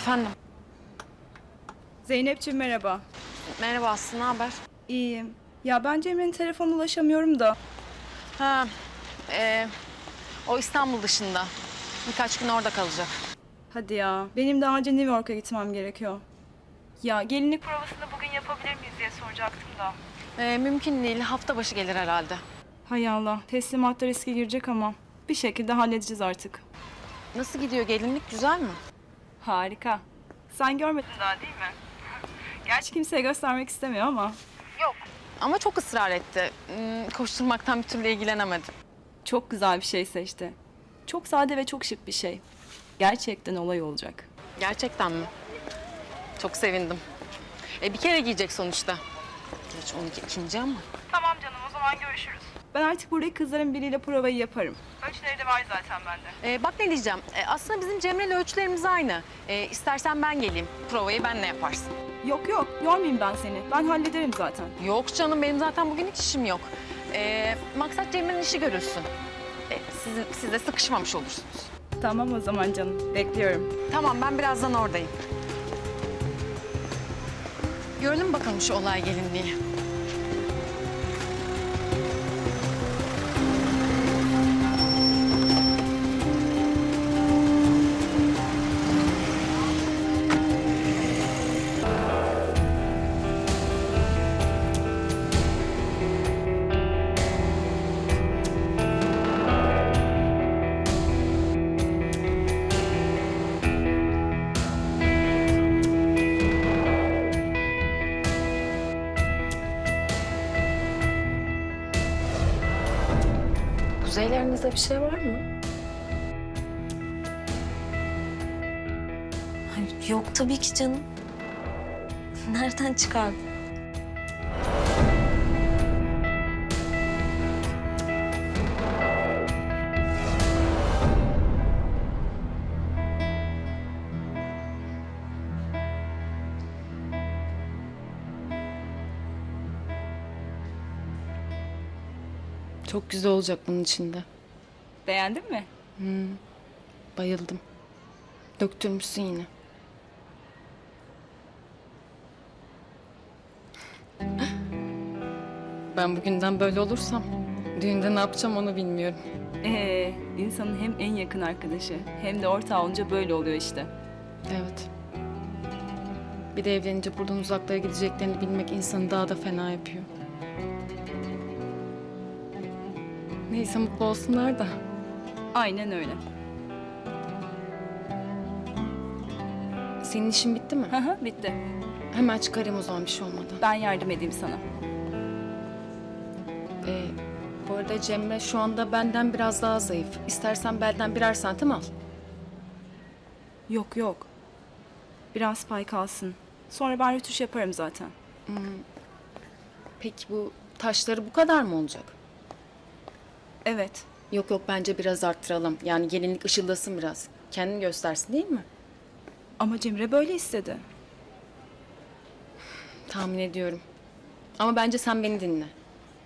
Efendim. Zeynep'ciğim merhaba. Merhaba Aslı, ne haber? İyiyim. Ya ben Cemre'nin telefonuna ulaşamıyorum da. Ha, e, o İstanbul dışında. Birkaç gün orada kalacak. Hadi ya. Benim de acil New York'a gitmem gerekiyor. Ya gelinlik provasını bugün yapabilir miyiz diye soracaktım da. E, mümkün değil, hafta başı gelir herhalde. Hay Allah. Teslimatta riske girecek ama. Bir şekilde halledeceğiz artık. Nasıl gidiyor gelinlik, güzel mi? Harika. Sen görmedin daha değil mi? Gerçi kimseye göstermek istemiyor ama. Ama çok ısrar etti. Hmm, Koşturmaktan bir türlü ilgilenemedi. Çok güzel bir şey seçti. Çok sade ve çok şık bir şey. Gerçekten olay olacak. Gerçekten mi? Çok sevindim. E, bir kere giyecek sonuçta. Geç 12 ikinci ama. Tamam canım o zaman görüşürüz. Ben artık buradaki kızların biriyle provayı yaparım. Ölçüleri de var zaten bende. E, bak ne diyeceğim. E, aslında bizim Cemre'yle ölçülerimiz aynı. E, istersen ben geleyim. Provayı benle yaparsın. Yok yok yormayayım ben seni. Ben hallederim zaten. Yok canım benim zaten bugün hiç işim yok. Ee, maksat Cemre'nin işi görülsün. Ee, sizin, siz de sıkışmamış olursunuz. Tamam o zaman canım. Bekliyorum. Tamam ben birazdan oradayım. Görelim bakalım şu olay gelinliği. Kuzeylerinizde bir şey var mı? Hayır, yok tabii ki canım. Nereden çıkardın? Çok güzel olacak bunun içinde. Beğendin mi? Bayıldım. Döktürmüşsün yine. Ben bugünden böyle olursam düğünde ne yapacağım onu bilmiyorum. Ee, insanın hem en yakın arkadaşı hem de ortağı olunca böyle oluyor işte. Evet. Bir de evlenince buradan uzaklara gideceklerini bilmek insanı daha da fena yapıyor. Neyse mutlu olsunlar da. Aynen öyle. Senin işin bitti mi? Hı hı bitti. Hemen çıkarayım o zaman bir şey olmadan. Ben yardım edeyim sana. Ee, bu arada Cemre şu anda benden biraz daha zayıf. İstersen belden birer santim al. Yok yok. Biraz pay kalsın. Sonra ben rütuş yaparım zaten. Peki bu taşları bu kadar mı olacak? Evet. Yok yok bence biraz arttıralım. Yani gelinlik ışıldasın biraz. Kendini göstersin değil mi? Ama Cemre böyle istedi. Tahmin ediyorum. Ama bence sen beni dinle.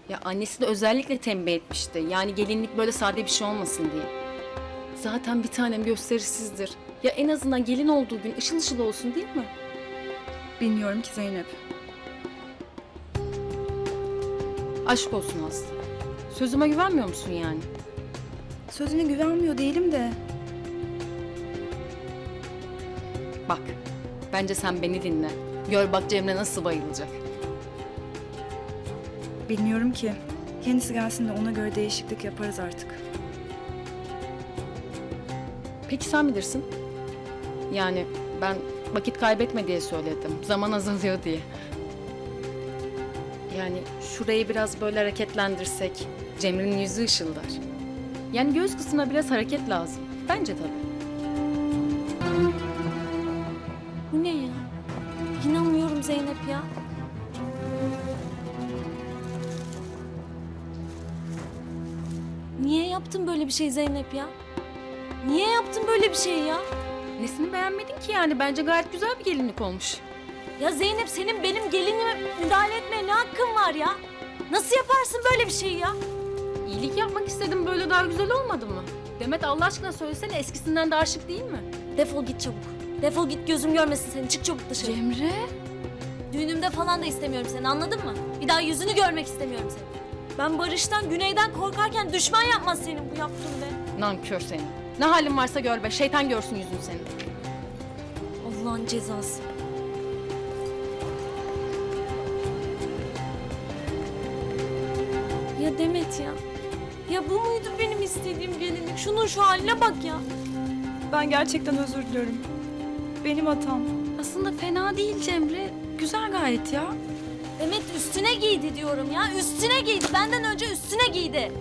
Ya annesi de özellikle tembih etmişti. Yani gelinlik böyle sade bir şey olmasın diye. Zaten bir tanem gösterisizdir. Ya en azından gelin olduğu gün ışıl ışıl olsun değil mi? Bilmiyorum ki Zeynep. Aşk olsun Aslı. Sözüme güvenmiyor musun yani? Sözüne güvenmiyor değilim de. Bak, bence sen beni dinle. Gör bak Cemre nasıl bayılacak. Bilmiyorum ki. Kendisi gelsin de ona göre değişiklik yaparız artık. Peki sen bilirsin. Yani ben vakit kaybetme diye söyledim. Zaman azalıyor diye. Yani şurayı biraz böyle hareketlendirsek Cemre'nin yüzü ışıldar. Yani göğüs kısmına biraz hareket lazım. Bence tabii. Bu ne ya? İnanmıyorum Zeynep ya. Niye yaptın böyle bir şey Zeynep ya? Niye yaptın böyle bir şey ya? Nesini beğenmedin ki yani? Bence gayet güzel bir gelinlik olmuş. Ya Zeynep senin benim gelinime müdahale etmeye ne hakkın var ya? Nasıl yaparsın böyle bir şey ya? İyilik yapmak istedim böyle daha güzel olmadı mı? Demet Allah aşkına söylesene eskisinden daha şık değil mi? Defol git çabuk. Defol git gözüm görmesin seni. Çık çabuk dışarı. Cemre. Düğünümde falan da istemiyorum seni anladın mı? Bir daha yüzünü görmek istemiyorum seni. Ben Barış'tan, Güney'den korkarken düşman yapmaz senin bu yaptığın be. Nankör senin. Ne halin varsa gör be. Şeytan görsün yüzünü senin. Allah'ın cezası. Ya Demet ya. Ya bu muydu benim istediğim gelinlik? Şunun şu haline bak ya. Ben gerçekten özür diliyorum. Benim hatam. Aslında fena değil Cemre. Güzel gayet ya. Demet üstüne giydi diyorum ya. Üstüne giydi. Benden önce üstüne giydi.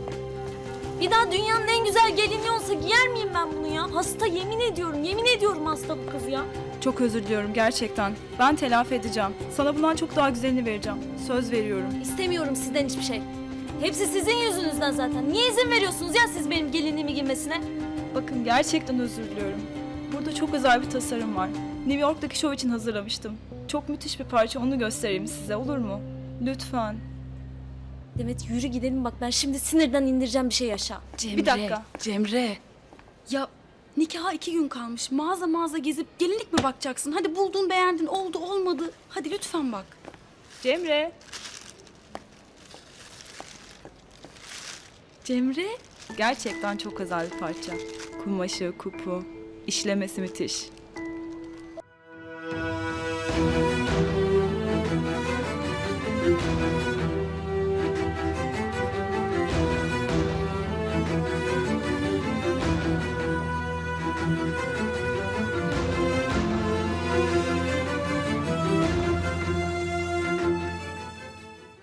Bir daha dünyanın en güzel gelinliği olsa giyer miyim ben bunu ya? Hasta yemin ediyorum. Yemin ediyorum hasta bu kız ya. Çok özür diliyorum gerçekten. Ben telafi edeceğim. Sana bundan çok daha güzelini vereceğim. Söz veriyorum. İstemiyorum sizden hiçbir şey. Hepsi sizin yüzünüzden zaten. Niye izin veriyorsunuz ya siz benim gelinliğimi giymesine? Bakın gerçekten özür diliyorum. Burada çok özel bir tasarım var. New York'taki şov için hazırlamıştım. Çok müthiş bir parça onu göstereyim size olur mu? Lütfen. Demet yürü gidelim bak ben şimdi sinirden indireceğim bir şey aşağı. Cemre. Bir dakika. Cemre. Ya nikaha iki gün kalmış. Mağaza mağaza gezip gelinlik mi bakacaksın? Hadi buldun beğendin oldu olmadı. Hadi lütfen bak. Cemre. Cemre. Gerçekten çok özel bir parça. Kumaşı, kupu, işlemesi müthiş.